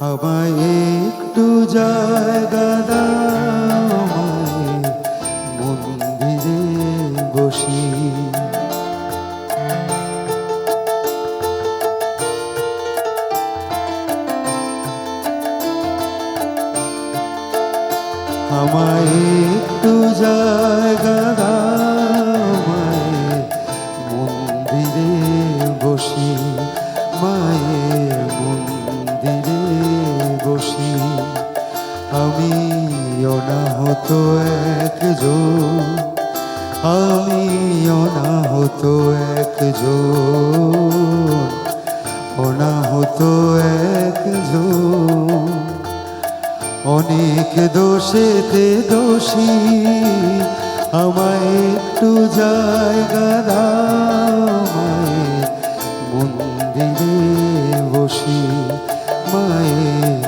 আমায় একটু জায়গা দাও মন্দিরে বসি। আমায় একটু জায়গা দাও মন্দিরে বসি মায়ের মন্দিরে অনাহত একজন আমি অনাহত একজন অনাহত একজন অনেক দোষেতে দোষী, আমায় একটু জায়গা দাও, মায়ের মন্দিরে বসি, মায়ের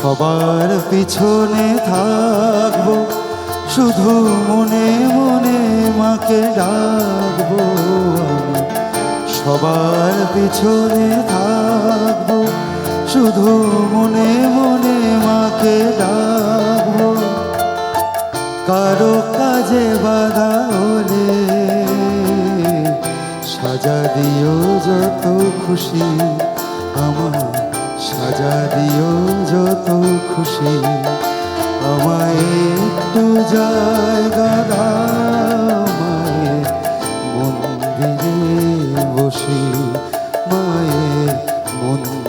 সবার পিছনে থাকব, শুধু মনে মনে মাকে ডাকবো সবার পিছনে থাকব, শুধু মনে মনে মাকে ডাকবো। কারও কাজে বাধা হলে সাজা দিও যত খুশি আমার সাজা দিও যত খুশি। আমায় একটু জায়গা দাও মায়ের মন্দিরে বসি। মায়ের মন্দিরে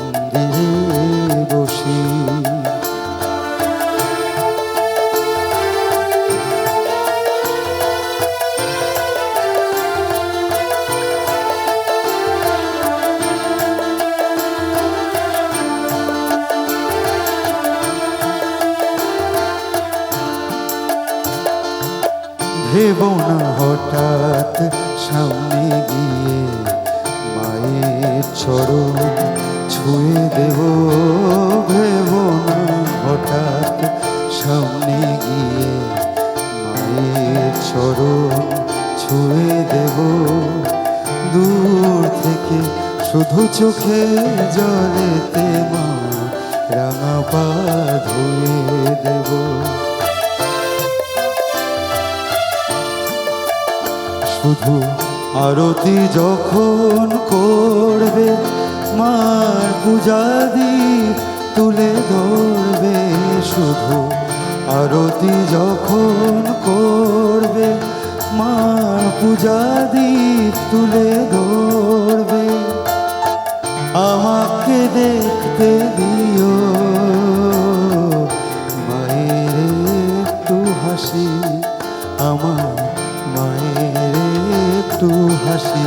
না হঠাৎ সামনে গিয়ে মায়ের চরণ ছুঁয়ে দেব, ভেব না হঠাৎ সামনে গিয়ে মায়ের চরণ ছুঁয়ে দেব। দূর থেকে শুধু চোখে জলেতে মা রাঙা পা ধুয়ে দেবো। শুধু আরতি যখন করবে, মার পূজা দীপ তুলে ধরবে শুধু। আরতি যখন করবে, মার পূজা দীপ তুলে ধরবে। আমাকে দেখতে হাসি,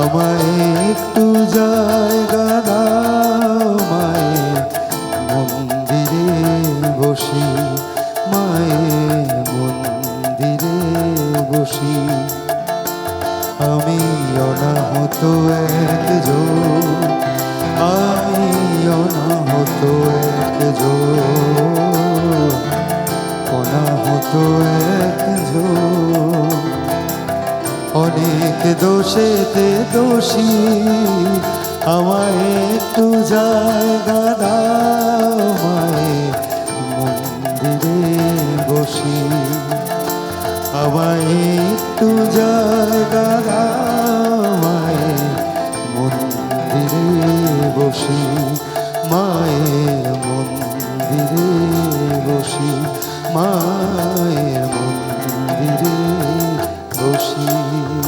আমায় একটু জায়গা দাও মায়ের মন্দিরে বসি মায়ের মন্দিরে বসি। আমি অনাহত একজন, আমি অনাহত একজন। অনাহত একজন। দোষেতে দোষী, আমায় একটু জায়গা দাও মায়ের মন্দিরে বসি। আমায় একটু জায়গা দাও মায়ের মন্দিরে বসি। মায়ের মন্দিরে বসি, মায়ের মন্দিরে বসি।